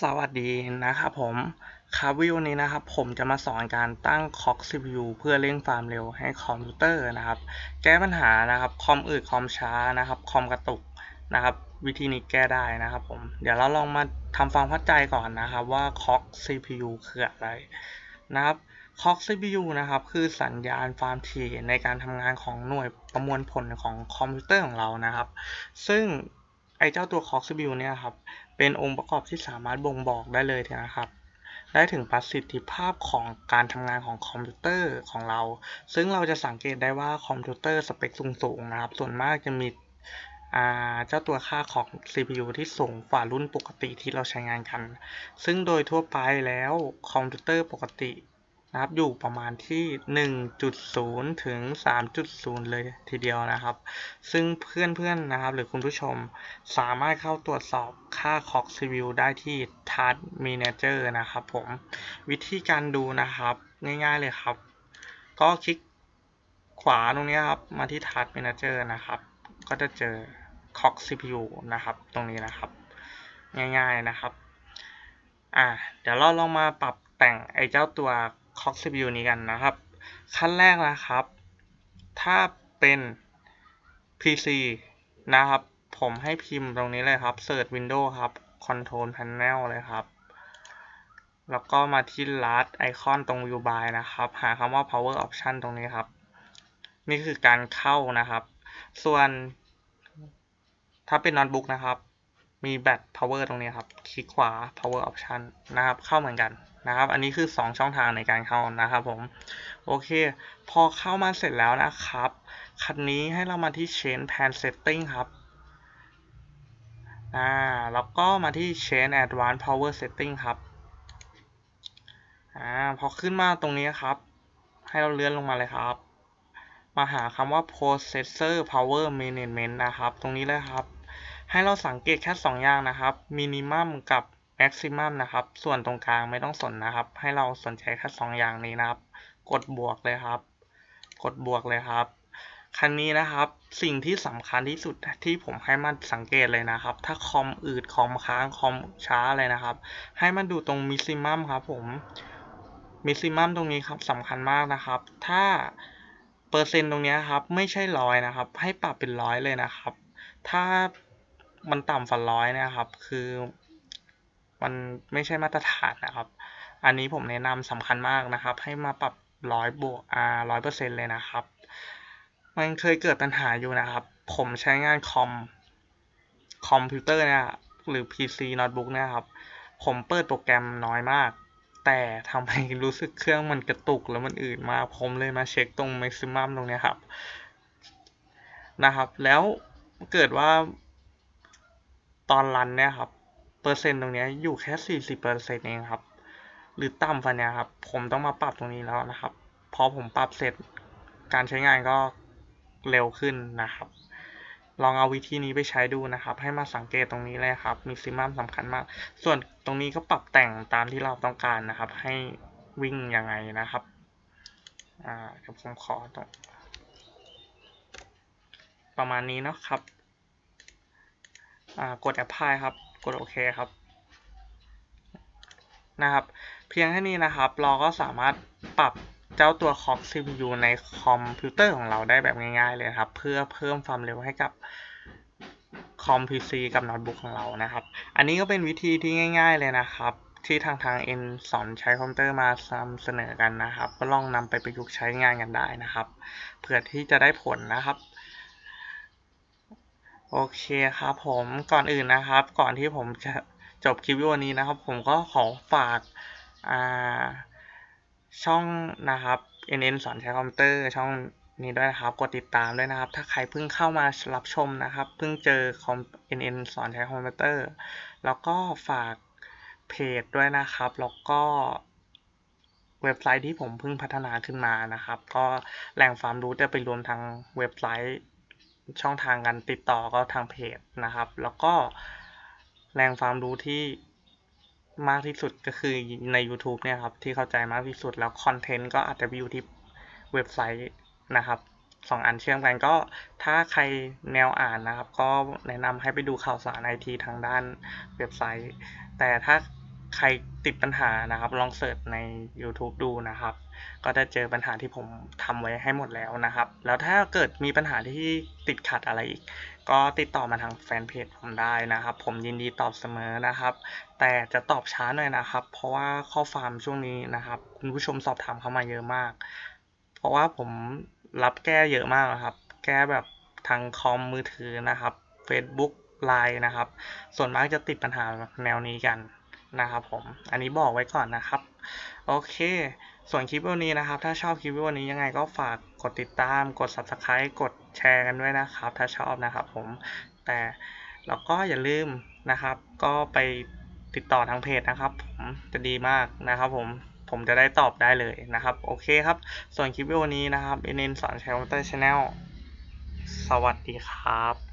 สวัสดีนะครับผมครับวิดีโอนี้นะครับผมจะมาสอนการตั้ง clock CPU เพื่อเร่งความเร็วให้คอมพิวเตอร์นะครับ แก้ปัญหานะครับคอมอืดคอมช้านะครับคอมกระตุกนะครับ วิธีนี้แก้ได้นะครับผมเดี๋ยวเราลองมาทำความเข้าใจก่อนนะครับว่า clock CPU คืออะไรนะครับ clock CPU นะครับคือสัญญาณความถี่ในการทำงานของหน่วยประมวลผลของคอมพิวเตอร์ของเรานะครับ ซึ่ง ไอ้เจ้าตัว clock CPU เนี่ยครับ เป็นองค์ประกอบที่สามารถบ่งบอกได้เลยนะครับ ได้ถึงประสิทธิภาพของการทำงานของคอมพิวเตอร์ของเรา ซึ่งเราจะสังเกตได้ว่าคอมพิวเตอร์สเปคสูงๆนะครับ ส่วนมากจะมีเจ้าตัวค่าของ CPU ที่สูงกว่ารุ่นปกติที่เราใช้งานกัน ซึ่งโดยทั่วไปแล้วคอมพิวเตอร์ปกติ นะครับอยู่ประมาณที่ 1.0 ถึง 3.0 เลยทีเดียวนะครับ ซึ่งเพื่อนๆนะครับหรือคุณผู้ชมสามารถเข้าตรวจสอบค่า clock CPU ได้ที่ Task Manager นะครับผมวิธีการดูนะครับง่ายๆเลยครับ ก็คลิกขวาตรงนี้ครับ มาที่ Task Manager นะครับ ก็จะเจอ clock CPU นะครับ ตรงนี้นะครับ ง่ายๆนะครับ อ่าเดี๋ยวเราลองมาปรับแต่งไอ้เจ้าตัว clock CPU นี้กันนะครับ ขั้นแรกนะครับ ถ้าเป็น PC นะครับ ผมให้พิมพ์ตรงนี้เลยครับ Search Windows ครับ Control Panel เลยครับ แล้วก็มาที่ Last Icon ตรง View By นะครับ หาคำว่า Power Option ตรงนี้ครับ นี่คือการเข้านะครับ ส่วน ถ้าเป็นโน้ตบุ๊กนะครับ มี Bat Power ตรงนี้ครับ คลิกขวา Power Option นะครับ เข้าเหมือนกัน นะครับ อันนี้คือ 2 ช่องทางในการเข้านะครับผม โอเค พอเข้ามาเสร็จแล้วนะครับ คันนี้ให้เรามาที่ Change Pan Setting ครับอ่าแล้วก็มาที่ Change Advanced Power Setting ครับอ่าพอขึ้นมาตรงนี้ครับ ให้เราเลื่อนลงมาเลยครับ มาหาคำว่า Processor Power Management นะครับ ตรงนี้เลยครับ ให้เราสังเกตแค่ 2 อย่างนะครับ Minimum กับ Maximum นะครับ ส่วนตรงกลางไม่ต้องสนนะครับ ให้เราสนใจแค่2อย่างนี้นะครับ กดบวกเลยครับ กดบวกเลยครับคันนี้นะครับสิ่งที่สำคัญที่สุดที่ผมให้มันสังเกตเลยนะครับ ถ้าคอมอืดคอมค้างคอมช้าเลยนะครับ ให้มันดูตรงมิซิมัมครับผมมิซิมัมตรงนี้ครับสำคัญมากนะครับ ถ้าเปอร์เซ็นต์ตรงนี้ครับไม่ใช่ร้อยนะครับ ให้ปรับเป็นร้อยเลยนะครับ ถ้ามันต่ำกว่าร้อยนะครับ คือ มันไม่ใช่มาตรฐานนะครับ อันนี้ผมแนะนำสำคัญมากนะครับ ให้มาปรับร้อยบวกอ่าร้อยเปอร์เซ็นต์เลยนะครับ มันเคยเกิดปัญหาอยู่นะครับ ผมใช้งานคอมคอมพิวเตอร์เนี่ยหรือ PC โน้ตบุ๊กเนี่ยครับ ผมเปิดโปรแกรมน้อยมาก แต่ทำให้รู้สึกเครื่องมันกระตุกแล้วมันอืดมาก ผมเลยมาเช็คตรง maximum ตรงนี้ครับ นะครับ แล้วเกิดว่าตอนรันเนี่ยครับ เปอร์เซ็นต์ตรงนี้อยู่แค่ 40เปอร์เซ็นต์เองครับ หรือต่ำกว่านี้ครับ ผมต้องมาปรับตรงนี้แล้วนะครับ พอผมปรับเสร็จการใช้งานก็เร็วขึ้นนะครับ ลองเอาวิธีนี้ไปใช้ดูนะครับ ให้มาสังเกตตรงนี้เลยครับมิซิมัมสำคัญมาก ส่วนตรงนี้ก็ปรับแต่งตามที่เราต้องการนะครับ ให้วิ่งยังไงนะครับ อ่าเดี๋ยวผมขอตรงประมาณนี้เนาะครับ อ่ากด apply ครับ กดโอเคครับนะครับ เพียงแค่นี้นะครับ เราก็สามารถปรับเจ้าตัว clock CPU ในคอมพิวเตอร์ของเราได้แบบง่ายๆเลยครับ เพื่อเพิ่มความเร็วให้กับคอม PC กับโน้ตบุ๊กของเรานะครับ อันนี้ก็เป็นวิธีที่ง่าย ๆเลยนะครับ ที่ทางทาง N สอนใช้คอมพิวเตอร์มานำเสนอกันนะครับ ก็ลองนำไปประยุกต์ใช้งานกันได้นะครับ เพื่อที่จะได้ผลนะครับ โอเคครับผมก่อนอื่นนะครับ ก่อนที่ผมจะจบคลิปวิดีโอนี้นะครับ ผมก็ขอฝากช่องนะครับ NN สอนใช้คอมพิวเตอร์ช่องนี้ด้วยนะครับ กดติดตามด้วยนะครับ ถ้าใครเพิ่งเข้ามารับชมนะครับ เพิ่งเจอคอม NN สอนใช้คอมพิวเตอร์ แล้วก็ฝากเพจด้วยนะครับ แล้วก็เว็บไซต์ที่ผมเพิ่งพัฒนาขึ้นมานะครับ ก็แหล่งความรู้จะไปรวมทางเว็บไซต์ ช่องทางการติดต่อก็ทางเพจนะครับ แล้วก็แรงความรู้ที่มากที่สุดก็คือใน YouTube เนี่ยครับ ที่เข้าใจมากที่สุดแล้วคอนเทนต์ก็อาจจะไปอยู่ที่เว็บไซต์นะครับสองอันเชื่อมกันก็ถ้าใครแนวอ่านนะครับ ก็แนะนำให้ไปดูข่าวสารไอทีทางด้านเว็บไซต์ แต่ถ้าใครติดปัญหานะครับ ลองเสิร์ชใน YouTube ดูนะครับ ก็จะเจอปัญหาที่ผมทำไว้ให้หมดแล้วนะครับ แล้วถ้าเกิดมีปัญหาที่ติดขัดอะไรอีก ก็ติดต่อมาทางแฟนเพจผมได้นะครับ ผมยินดีตอบเสมอนะครับ แต่จะตอบช้าหน่อยนะครับ เพราะว่าข้อฟามช่วงนี้นะครับ คุณผู้ชมสอบถามเข้ามาเยอะมาก เพราะว่าผมรับแก้เยอะมากนะครับ แก้แบบทางคอมมือถือนะครับ Facebook ไลน์นะครับ ส่วนมากจะติดปัญหาแนวนี้กันนะครับผม อันนี้บอกไว้ก่อนนะครับ โอเค ส่วนคลิปวิดีโอนี้นะครับ ถ้าชอบคลิปวิดีโอนี้ยังไงก็ฝากกดติดตาม กด subscribe กดแชร์กันด้วยนะครับ ถ้าชอบนะครับผม แต่แล้วก็อย่าลืมนะครับ ก็ไปติดต่อทางเพจนะครับผมจะดีมากนะครับผมผมจะได้ตอบได้เลยนะครับ โอเคครับ ส่วนคลิปวิดีโอนี้นะครับเอ็นเนนสอนใช้คอมพิวเตอร์ชาแนลสวัสดีครับ